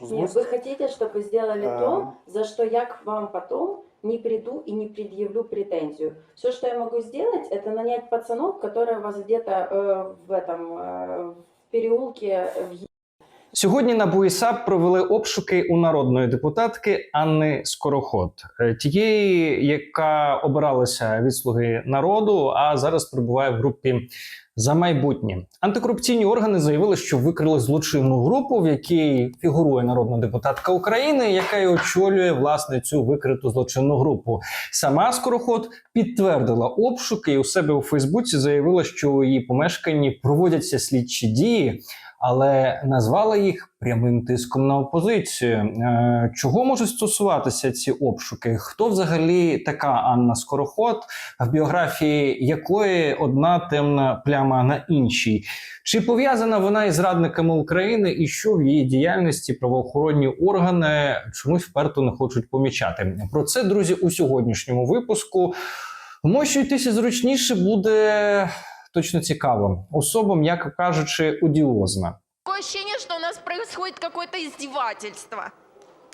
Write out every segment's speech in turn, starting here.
Злость? вы хотите, чтобы сделали А. то, за что я к вам потом не приду и не предъявлю претензию. Все, что я могу сделать, это нанять пацанов, которые вас где-то э, в этом э, в переулке в Сьогодні на БУІСАП провели обшуки у народної депутатки Анни Скороход, е, тієї, яка обиралася від слуги народу, а зараз перебуває в групі за майбутнє. Антикорупційні органи заявили, що викрили злочинну групу, в якій фігурує народна депутатка України, яка й очолює власне цю викриту злочинну групу. Сама Скороход підтвердила обшуки і у себе у Фейсбуці заявила, що у її помешканні проводяться слідчі дії але назвала їх прямим тиском на опозицію. Е, Чого можуть стосуватися ці обшуки? Хто взагалі така Анна Скороход, в біографії якої одна темна пляма на іншій? Чи пов'язана вона із зрадниками України, і що в її діяльності правоохоронні органи чомусь вперто не хочуть помічати? Про це, друзі, у сьогоднішньому випуску. Може, йтися зручніше буде точно цікаво. Особам, як кажучи, одіозна. Такое ощущение, что у нас происходит какое-то издевательство.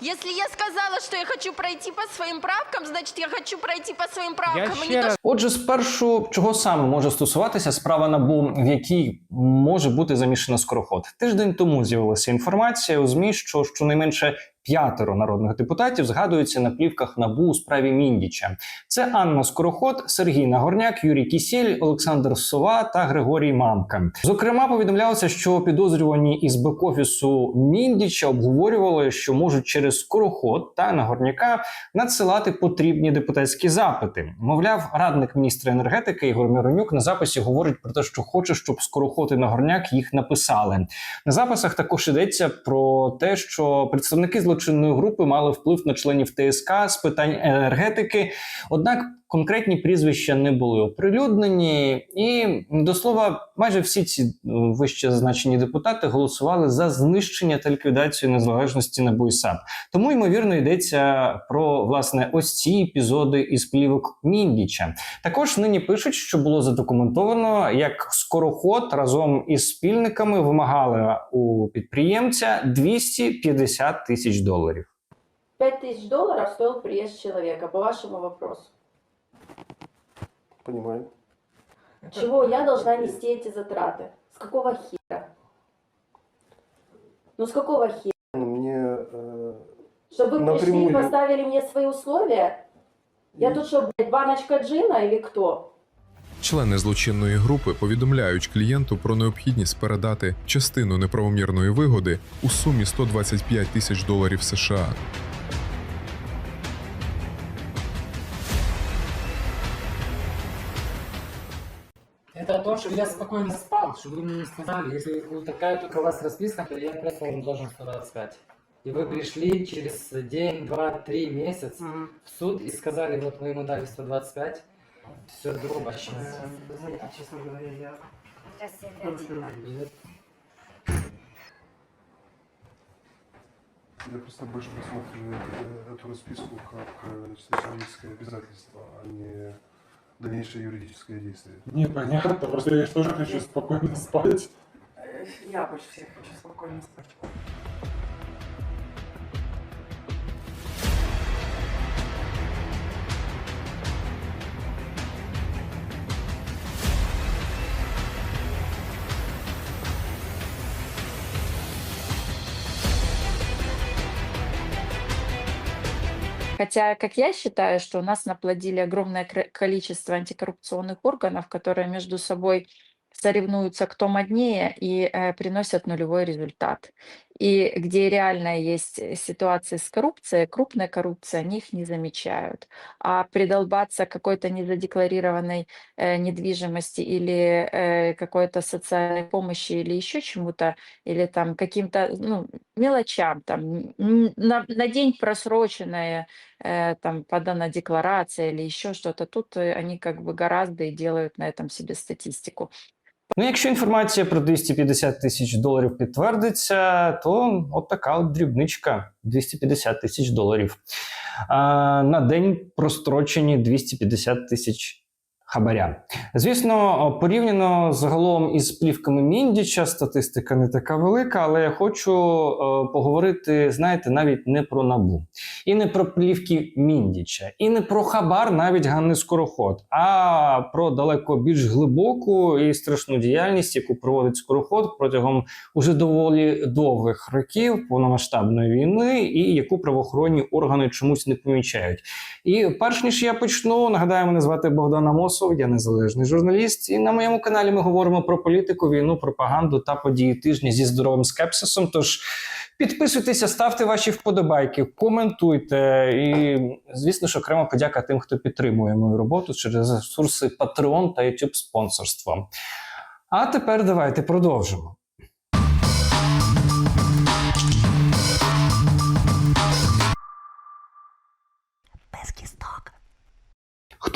Если я сказала, что я хочу пройти по своим правкам, значит, я хочу пройти по своим правкам. ще раз- Отже, спершу чого саме може стосуватися справа набу, в якій може бути замішана скороход. Тиждень тому з'явилася інформація у змі, що щонайменше п'ятеро народних депутатів згадуються на плівках набу у справі Міндіча. Це Анна Скороход, Сергій Нагорняк, Юрій Кісєль, Олександр Сова та Григорій Мамка. Зокрема, повідомлялося, що підозрювані із бек-офісу Міндіча обговорювали, що можуть через Скороход та Нагорняка надсилати потрібні депутатські запити. Мовляв, радник міністра енергетики Ігор Миронюк на записі говорить про те, що хоче, щоб Скороход і Нагорняк їх написали. На записах також йдеться про те, що представники злочинної групи мали вплив на членів ТСК з питань енергетики. Однак конкретні прізвища не були оприлюднені, і до слова, майже всі ці е, вище зазначені депутати голосували за знищення та ліквідацію незалежності на БУЙСАП. Тому ймовірно йдеться про власне ось ці епізоди із плівок Міндіча. Також нині пишуть, що було задокументовано, як скороход разом із спільниками вимагали у підприємця 250 тисяч доларів. 5 тысяч долларов стоил приезд человека, по вашему вопросу. Понимаю. Чего я должна нести эти затраты? С какого хера? Ну с какого хера? Ну, Мне... э, Чтобы вы пришли и Напрямую. поставили мне свои условия? Я тут что, блядь, баночка джина или кто? Члени злочинної групи повідомляють клієнту про необхідність передати частину неправомірної вигоди у сумі 125 тисяч доларів США. Это то, что я спокойно спал, что вы мне не сказали. Если вот такая только у вас расписка, то я просто вам должен 125. И вы пришли через день, два, три, месяц в суд и сказали, вот мы ему дали 125. Все грубо сейчас. Знаете, честно говоря, я... Я просто больше посмотрю э, эту расписку как э, человеческое обязательство, а не дальнейшее юридическое действие. Не, понятно, просто я тоже хочу спокойно спать. Я больше всех хочу спокойно спать. Хотя, как я считаю, что у нас наплодили огромное количество антикоррупционных органов, которые между собой соревнуются, кто моднее, и э, приносят нулевой результат. И где реально есть э, ситуации с коррупцией, крупной коррупцией, они их не замечают. А придолбаться какой-то незадекларированной э, недвижимости или э, какой-то социальной помощи или еще чему-то, или там каким-то ну, мелочам, там, на, на день просроченное э, там подана декларация или еще что-то, тут э, они как бы гораздо и делают на этом себе статистику. Ну, якщо інформація про 250 тисяч доларів підтвердиться, то от така от дрібничка 250 тисяч доларів. А, на день прострочені 250 тисяч хабаря. Звісно, порівняно загалом із плівками Міндіча, статистика не така велика, але я хочу поговорити, знаєте, навіть не про набу, і не про плівки Міндіча, і не про хабар, навіть Ганни Скороход, а про далеко більш глибоку і страшну діяльність, яку проводить Скороход протягом уже доволі довгих років повномасштабної війни, і яку правоохоронні органи чомусь не помічають. І перш ніж я почну, нагадаю, мене звати Богдан Амосов, я незалежний журналіст. І на моєму каналі ми говоримо про політику, війну, пропаганду та події тижня зі здоровим скепсисом. Тож підписуйтеся, ставте ваші вподобайки, коментуйте. І, звісно ж, окрема подяка тим, хто підтримує мою роботу через ресурси Patreon та YouTube спонсорство. А тепер давайте продовжимо.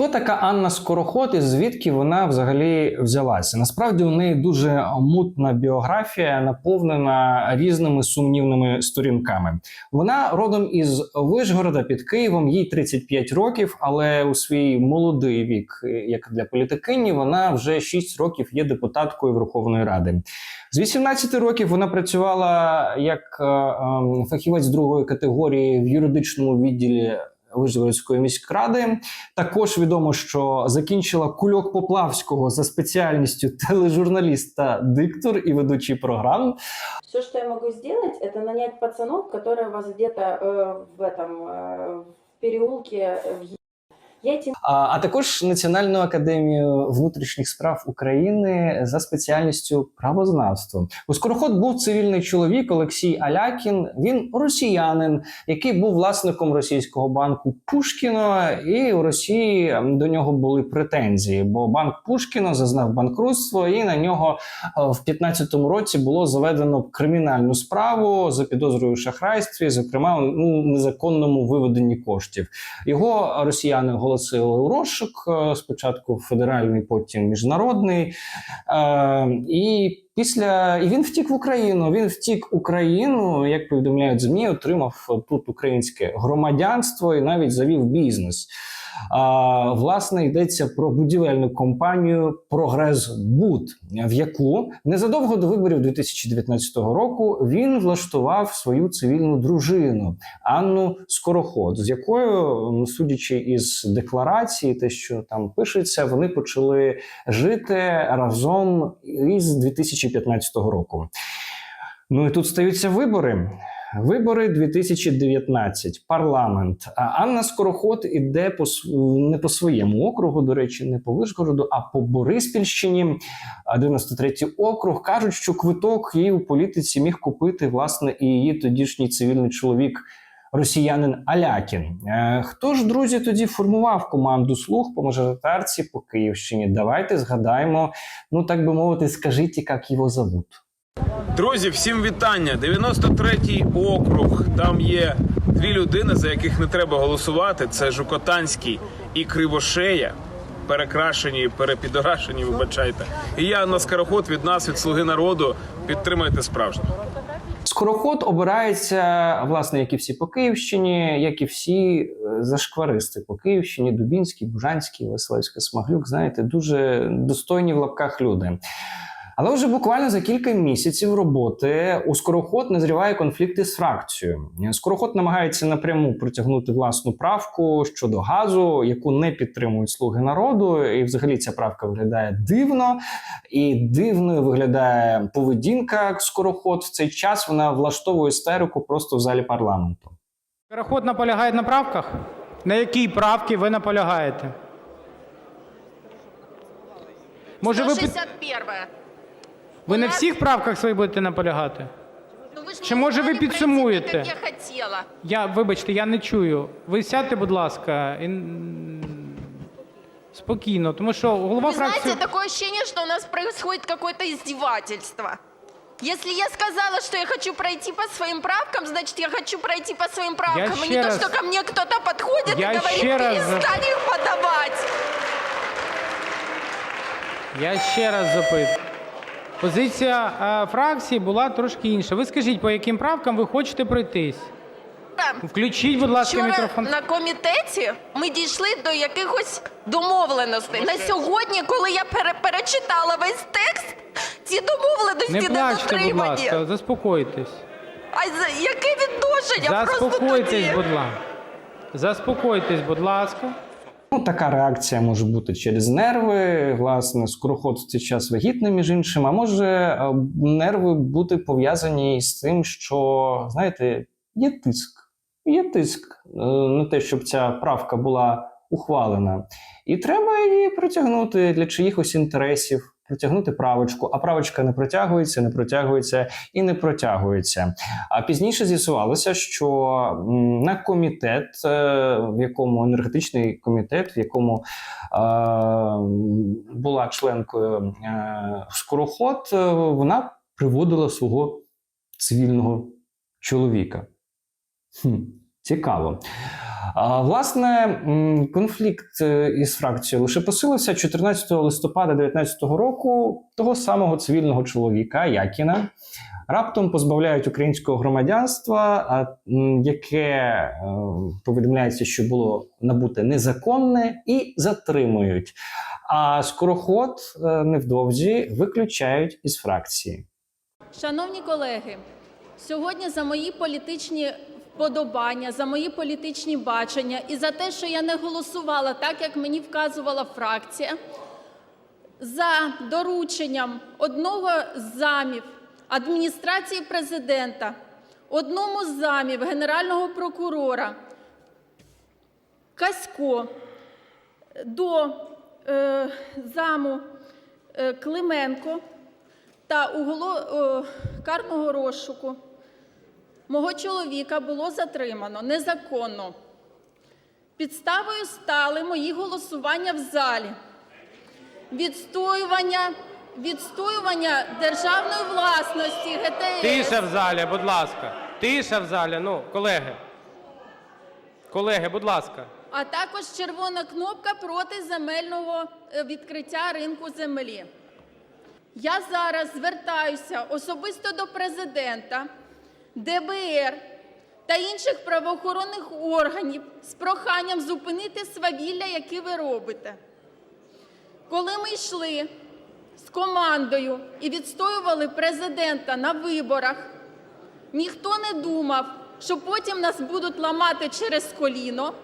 Хто така Анна Скороход і звідки вона взагалі взялася? Насправді у неї дуже мутна біографія, наповнена різними сумнівними сторінками. Вона родом із Вишгорода під Києвом, їй 35 років, але у свій молодий вік, як для політикині, вона вже 6 років є депутаткою Верховної Ради. З 18 років вона працювала як е, е, фахівець другої категорії в юридичному відділі Вишгородської міськради. Також відомо, що закінчила кульок Поплавського за спеціальністю тележурналіст та диктор і ведучий програм. Все, что я могу сделать, это нанять пацанов, которые вас где-то э, в этом э, в переулке э, в я этим а, а також Національну академію внутрішніх справ України за спеціальністю правознавство. У Скороход був цивільний чоловік Олексій Алякін. Він росіянин, який був власником російського банку Пушкіно, і у Росії до нього були претензії, бо банк Пушкіно зазнав банкрутство, і на нього е, в 15-му році було заведено кримінальну справу за підозрою шахрайстві, зокрема ну, незаконному виведенні коштів. Його росіяни оголосили у розшук е, спочатку федеральний, потім міжнародний. Е, і після і він втік в Україну. Він втік Україну, як повідомляють змі, отримав тут українське громадянство і навіть завів бізнес. А, власне, йдеться про будівельну компанію Прогрес Буд, в яку незадовго до виборів 2019 року він влаштував свою цивільну дружину Анну Скороход, з якою, судячи із декларації, те, що там пишеться, вони почали жити разом із 2015 року. Ну і тут стаються вибори. Вибори 2019, парламент. Анна Скороход іде по не по своєму округу, до речі, не по Вишгороду, а по Бориспільщині, 93-й округ. Кажуть, що квиток її у політиці міг купити власне і її тодішній цивільний чоловік. Росіянин Алякін. Е, Хто ж, друзі, тоді формував команду слуг по мажоритарці по Київщині? Давайте згадаємо, ну так би мовити, скажіть, як його зовут. Друзі, всім вітання. 93-й округ. Там є дві людини, за яких не треба голосувати. Це Жукотанський і Кривошея. Перекрашені, перепідорашені, вибачайте. І я на скороход від нас, від слуги народу. Підтримайте справжнє. Скороход обирається, власне, як і всі по Київщині, як і всі е, зашкваристи по Київщині, Дубінський, Бужанський, Веселівський, Смаглюк. Знаєте, дуже достойні в лапках люди. Але вже буквально за кілька місяців роботи у Скороход назріває конфлікти з фракцією. Скороход намагається напряму притягнути власну правку щодо газу, яку не підтримують слуги народу. І взагалі ця правка виглядає дивно, і дивною виглядає поведінка Скороход. В цей час вона влаштовує істерику просто в залі парламенту. Переход наполягає на правках? На якій правці ви наполягаєте? Може, ви, під- 161 ви на всіх правках своїх будете наполягати? Ну, Чи може ви підсумуєте? я вибачте, я не чую. Ви сядьте, будь ласка, і... спокійно, тому що голова фракції... такое ощущение, что у нас происходит какое-то издевательство. Если я сказала, что я хочу пройти по своим правкам, значит, я хочу пройти по своим правкам. ще не раз- то, что ко мне кто-то подходит Я и говорит, ще раз перестань их подавать. Я ще раз запитую. Позиція е, фракції була трошки інша. Ви скажіть, по яким правкам ви хочете пройтись? Включіть, будь ласка, вчора мікрофон. на комітеті ми дійшли до якихось домовленостей. На сьогодні, коли я пере- перечитала весь текст, ці домовленості Не не, плачте, будь дотримані. ласка, заспокойтесь. А за- яке відношення? Просто Заспокойтесь, тоді. будь ласка. Заспокойтесь, будь ласка. Ну, така реакція може бути через нерви. Власне, скороход в цей час вагітний, між іншим, а може е, нерви бути пов'язані з тим, що, знаєте, є тиск. Є тиск е, на те, щоб ця правка була ухвалена. І треба її протягнути для чиїхось інтересів, протягнути правочку, а правочка не протягується, не протягується і не протягується. А пізніше з'ясувалося, що на комітет, е, в якому енергетичний комітет, в якому е, була членкою е, скороход, е, вона приводила свого цивільного чоловіка. Хм, цікаво. Власне, конфлікт е, із фракцією лише посилився 14 листопада 2019 року. Того самого цивільного чоловіка Якіна раптом позбавляють українського громадянства, яке е, повідомляється, що було набуте незаконне, і затримують. А скороход е, невдовзі виключають із фракції. Шановні колеги, сьогодні за мої політичні вподобання, за мої політичні бачення і за те, що я не голосувала так, як мені вказувала фракція, за дорученням одного з замів адміністрації президента, одному з замів генерального прокурора Касько до е, заму е, Клименко та уголо е, карного розшуку мого чоловіка було затримано незаконно. Підставою стали мої голосування в залі, відстоювання, відстоювання державної власності ГТС. Тиша в залі, будь ласка. Тиша в залі. Ну, колеги. Колеги, будь ласка. а також червона кнопка проти земельного е, відкриття ринку землі. Я зараз звертаюся особисто до президента, ДБР та інших правоохоронних органів з проханням зупинити свавілля, яке ви робите. Коли ми йшли з командою і відстоювали президента на виборах, ніхто не думав, що потім нас будуть ламати через коліно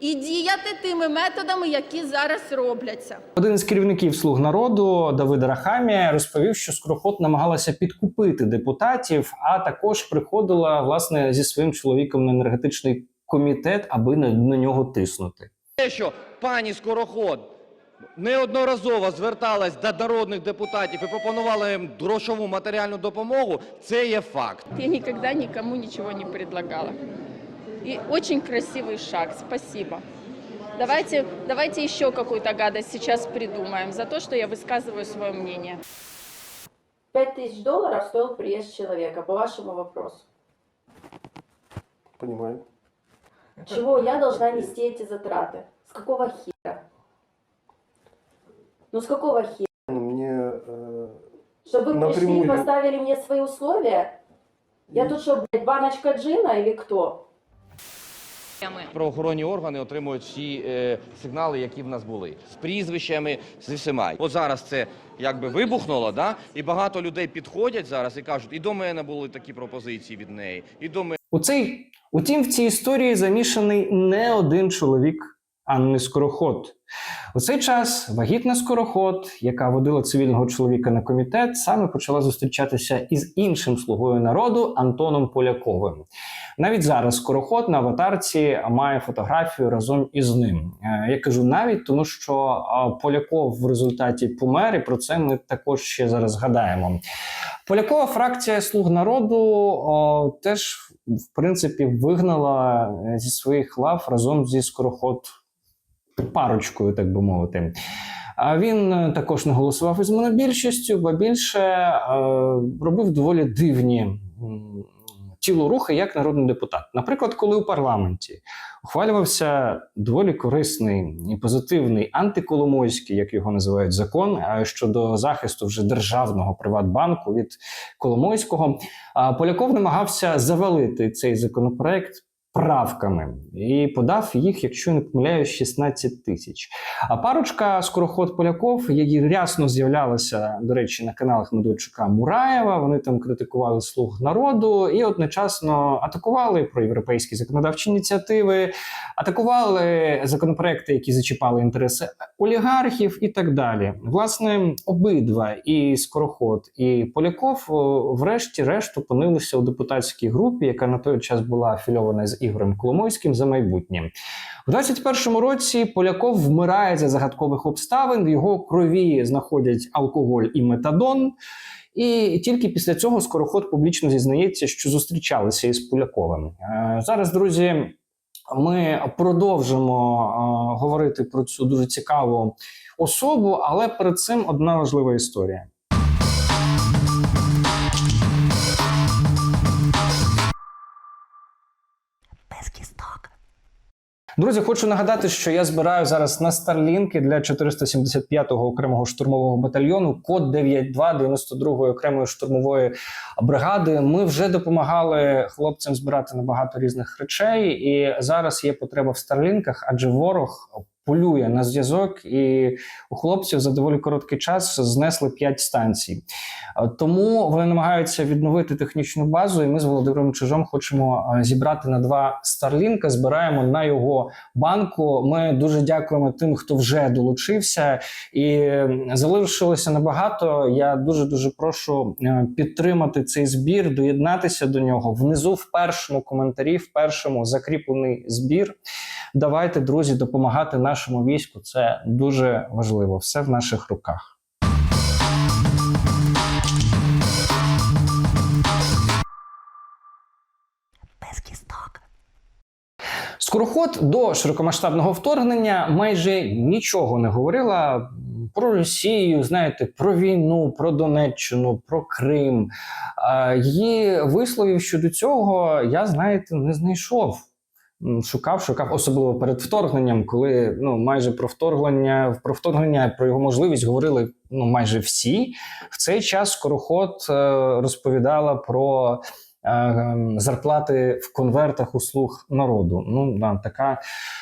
і діяти тими методами, які зараз робляться. Один із керівників слуг народу Давид Рахамія розповів, що Скороход намагалася підкупити депутатів, а також приходила власне зі своїм чоловіком на енергетичний комітет, аби на, на нього тиснути. Те, що пані Скороход неодноразово зверталась до народних депутатів і пропонувала їм грошову матеріальну допомогу, це є факт. Я никогда никому ничего не предлагала. И очень красивый шаг, спасибо. Давайте, давайте еще какую-то гадость сейчас придумаем за то, что я высказываю свое мнение. 5000 долларов стоил приезд человека, по вашему вопросу. Понимаю. Чего я должна нести эти затраты? С какого хера? Ну с какого хера? Ну, Мне э, Чтобы вы пришли и Напрямую. поставили мне свои условия? Я тут что, блядь, баночка джина или кто? Правоохоронні органи отримують всі е, сигнали, які в нас були з прізвищами, зі всіма. От зараз це якби вибухнуло, да? і багато людей підходять зараз і кажуть, і до мене були такі пропозиції від неї, і до мене. У цей, утім, в цій історії замішаний не один чоловік Анни Скороход. У цей час вагітна Скороход, яка водила цивільного чоловіка на комітет, саме почала зустрічатися із іншим слугою народу Антоном Поляковим. Навіть зараз Скороход на аватарці має фотографію разом із ним. Е, Я кажу навіть, тому що Поляков в результаті помер, і про це ми також ще зараз згадаємо. Полякова фракція Слуг народу о, теж в принципі вигнала е, зі своїх лав разом зі скороход парочкою, так би мовити. А він е, також не голосував із монобільшістю, бо більше е, робив доволі дивні тілорухи як народний депутат. Наприклад, коли у парламенті ухвалювався доволі корисний і позитивний антиколомойський, як його називають, закон щодо захисту вже державного Приватбанку від Коломойського, Поляков намагався завалити цей законопроект. Правками і подав їх, якщо не помиляюсь, 16 тисяч. А парочка скороход Поляков, які рясно з'являлися, до речі, на каналах Медведчука Мураєва. Вони там критикували слуг народу і одночасно атакували про європейські законодавчі ініціативи, атакували законопроекти, які зачіпали інтереси олігархів, і так далі. Власне, обидва і скороход, і Поляков, врешті-решт, опинилися у депутатській групі, яка на той час була афільована з Ігорем Коломойським за майбутнє. У 21-му році Поляков вмирає за загадкових обставин. В його крові знаходять алкоголь і метадон. І тільки після цього скороход публічно зізнається, що зустрічалися із Поляковим. Е, Зараз, друзі, ми продовжимо е, говорити про цю дуже цікаву особу, але перед цим одна важлива історія. Друзі, хочу нагадати, що я збираю зараз на старлінки для 475-го окремого штурмового батальйону код 92 92-ї окремої штурмової бригади. Ми вже допомагали хлопцям збирати набагато різних речей, і зараз є потреба в старлінках, адже ворог полює на зв'язок, і у хлопців за доволі короткий час знесли 5 станцій. Е, Тому вони намагаються відновити технічну базу, і ми з Володимиром Чижом хочемо е, зібрати на два старлінка. Збираємо на його банку. Ми дуже дякуємо тим, хто вже долучився, і залишилося набагато. Я дуже дуже прошу е, підтримати цей збір, доєднатися до нього. Внизу в першому коментарі, в першому закріплений збір. Давайте, друзі, допомагати нашому війську. Це дуже важливо. Все в наших руках. Скороход до широкомасштабного вторгнення майже нічого не говорила про Росію, знаєте, про війну, про Донеччину, про Крим. Її висловів щодо цього я, знаєте, не знайшов. Шукав, шукав, особливо перед вторгненням, коли ну майже про вторгнення, про вторгнення, про його можливість говорили ну майже всі. В цей час Скороход е, розповідала про зарплати в конвертах услуг народу. Ну да, така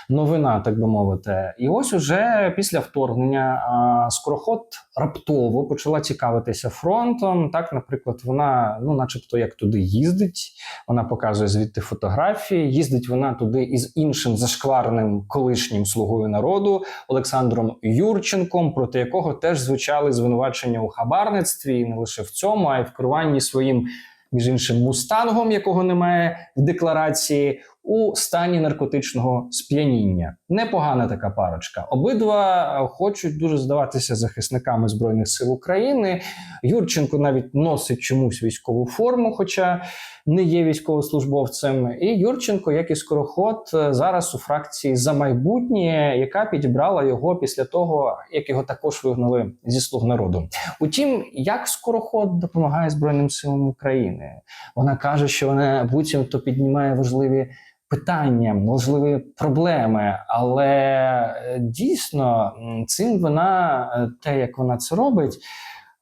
новина, так би мовити. І ось уже після вторгнення Скороход раптово почала цікавитися фронтом. Так, наприклад, вона, ну, начебто, як туди їздить. Вона показує звідти фотографії. Їздить вона туди із іншим зашкварним колишнім слугою народу Олександром Юрченком, проти якого теж звучали звинувачення у хабарництві, і не лише в цьому, а й в керуванні своїм. Між іншим, мустангом, якого немає в декларації, у стані наркотичного сп'яніння. Непогана така парочка. Обидва е, хочуть дуже здаватися захисниками збройних сил України. Юрченко навіть носить чомусь військову форму, хоча не є військовослужбовцем. І Юрченко, як і скороход, е, зараз у фракції за майбутнє, яка підібрала його після того, як його також вигнали зі слуг народу. Утім, як скороход допомагає Збройним силам України? Вона каже, що вона буцімто піднімає важливі питання, можливі проблеми, але е, дійсно цим вона е, те, як вона це робить.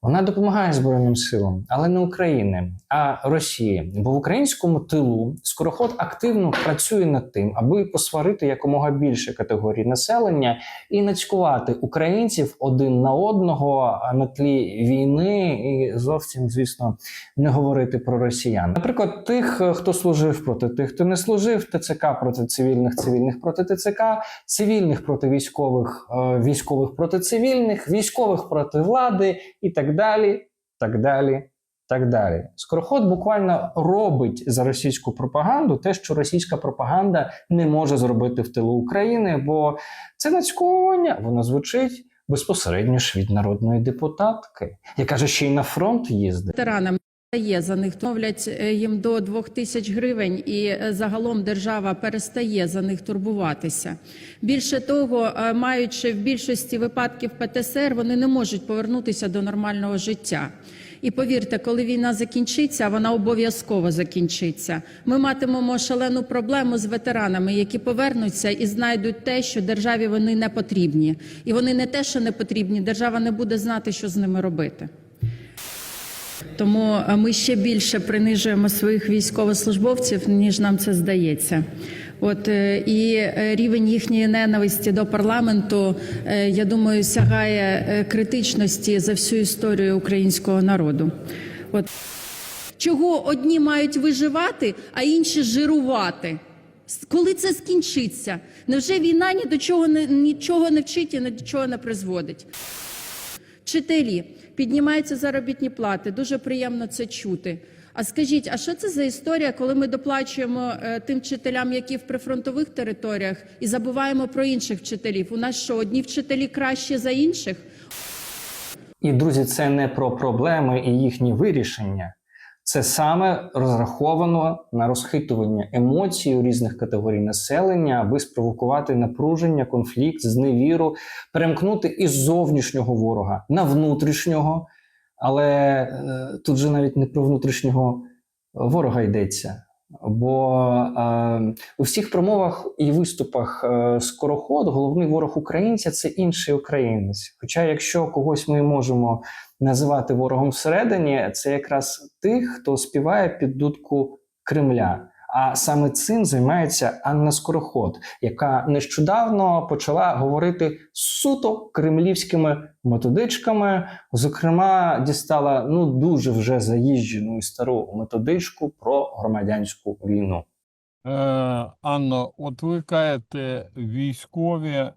Вона допомагає Збройним силам, але не України, а Росії. Бо в українському тилу скороход активно працює над тим, аби посварити якомога більше категорій населення і нацькувати українців один на одного на тлі війни, і зовсім, звісно, не говорити про росіян. Наприклад, тих, хто служив проти тих, хто не служив, ТЦК проти цивільних, цивільних проти ТЦК, цивільних проти військових, е, військових проти цивільних, військових проти влади і так далі, так далі. Так далі, скороход буквально робить за російську пропаганду те, що російська пропаганда не може зробити в тилу України, бо це нацьковування, воно звучить безпосередньо ж від народної депутатки, яка же ще й на фронт їздить. ветеранам є за них мовлять е, їм до 2 тисяч гривень, і е, загалом держава перестає за них турбуватися. Більше того, е, маючи в більшості випадків ПТСР, вони не можуть повернутися до нормального життя. І повірте, коли війна закінчиться, вона обов'язково закінчиться. Ми матимемо шалену проблему з ветеранами, які повернуться і знайдуть те, що державі вони не потрібні. І вони не те, що не потрібні, держава не буде знати, що з ними робити. Тому е, ми ще більше принижуємо своїх військовослужбовців, ніж нам це здається. От е, і е, рівень їхньої ненависті до парламенту, я думаю, сягає критичності за всю історію українського народу. От чого одні мають виживати, а інші жирувати? Коли це скінчиться? Невже війна ні до чого не нічого не вчить і ні до чого не призводить? Вчителі піднімаються заробітні плати. Дуже приємно це чути. А скажіть, а що це за історія, коли ми доплачуємо е, тим вчителям, які в прифронтових територіях, і забуваємо про інших вчителів? У нас що, одні вчителі краще за інших? І друзі, це не про проблеми і їхні вирішення. Це саме розраховано на розхитування емоцій у різних категорій населення, аби спровокувати напруження, конфлікт, зневіру, перемкнути із зовнішнього ворога на внутрішнього. Але е, тут же навіть не про внутрішнього ворога йдеться. Бо е, у всіх промовах і виступах е, скороход головний ворог українця це інший українець. Хоча, якщо когось ми можемо називати ворогом всередині, це якраз тих, хто співає під дудку Кремля. А саме цим займається Анна Скороход, яка нещодавно почала говорити суто кремлівськими методичками. Зокрема, дістала ну дуже вже заїжджену і стару методичку про громадянську війну. Е, Анно, от ви кажете, військові е,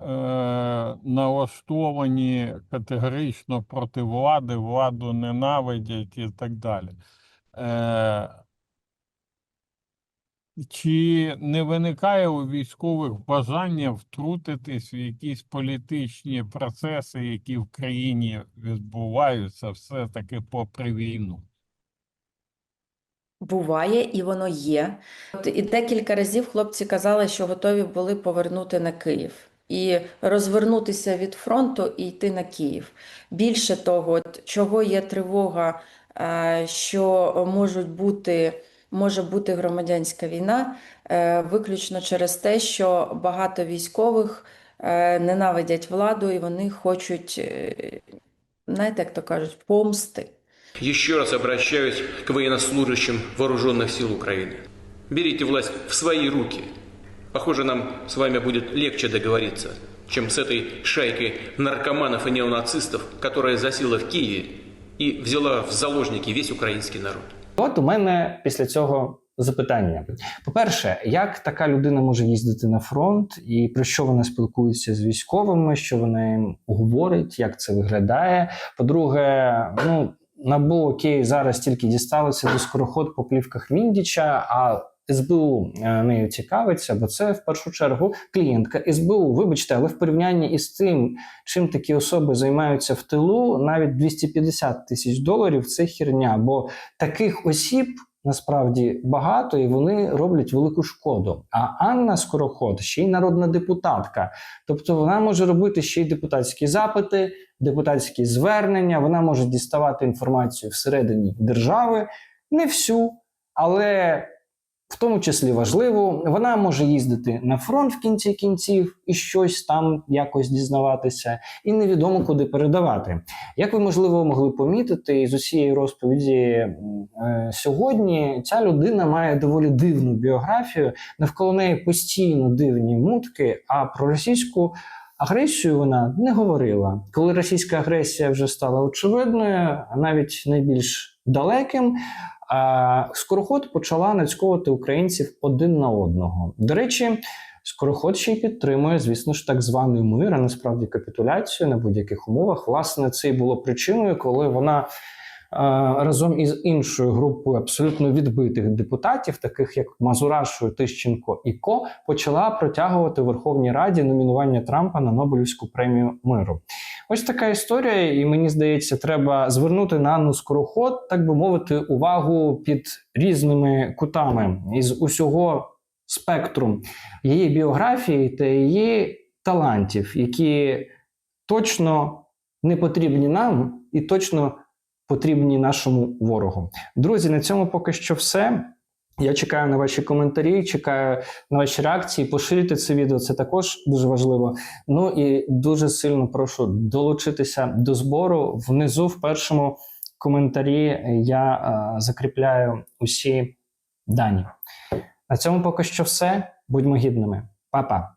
налаштовані категорично проти влади, владу ненавидять і так далі. Е, чи не виникає у військових бажання втрутитись в якісь політичні процеси, які в країні відбуваються все-таки попри війну? Буває, і воно є. От і декілька разів хлопці казали, що готові були повернути на Київ і розвернутися від фронту і йти на Київ. Більше того, от чого є тривога, е, що можуть бути, може бути громадянська війна, е, виключно через те, що багато військових е, ненавидять владу і вони хочуть, знаєте, як то кажуть, помсти. Еще раз обращаюсь к военнослужащим вооруженных сил Украины. Берите власть в свои руки. Похоже, нам с вами будет легче договориться, чем с этой шайкой наркоманов и неонацистов, которая засела в Киеве и взяла в заложники весь украинский народ. От у мене після цього запитання. По-перше, як така людина може їздити на фронт, і про що вона спілкується з військовими, що вона їм говорить, як це виглядає? По-друге, ну набу окей, зараз тільки дісталося до скороход по плівках Міндіча, а СБУ е, нею цікавиться, бо це в першу чергу клієнтка СБУ. Вибачте, але в порівнянні із тим, чим такі особи займаються в тилу, навіть 250 тисяч доларів це хірня. Бо таких осіб насправді багато і вони роблять велику шкоду. А Анна Скороход ще й народна депутатка. Тобто вона може робити ще й депутатські запити, депутатські звернення, вона може діставати інформацію всередині держави, не всю, але в тому числі важливо, вона може їздити на фронт в кінці кінців і щось там якось дізнаватися, і невідомо куди передавати. Як ви можливо могли помітити із усієї розповіді е, сьогодні, ця людина має доволі дивну біографію, навколо неї постійно дивні мутки, а про російську. Агресію вона не говорила. Коли російська агресія вже стала очевидною, навіть найбільш далеким, скороход почала нацьковувати українців один на одного. До речі, скороход ще й підтримує, звісно ж, так званий мир, а насправді капітуляцію на будь-яких умовах. Власне, це і було причиною, коли вона. Разом із іншою групою абсолютно відбитих депутатів, таких як Мазурашу, Тищенко і Ко, почала протягувати Верховній Раді номінування Трампа на Нобелівську премію миру. Ось така історія, і мені здається, треба звернути на Анну Скороход, так би мовити, увагу під різними кутами із усього спектру її біографії та її талантів, які точно не потрібні нам і точно потрібні нашому ворогу. Друзі, на цьому поки що все. Я чекаю на ваші коментарі, чекаю на ваші реакції. Поширюйте це відео, це також дуже важливо. Ну і дуже сильно прошу долучитися до збору. Внизу в першому коментарі я е, закріпляю усі дані. На цьому поки що все. Будьмо гідними. Па-па!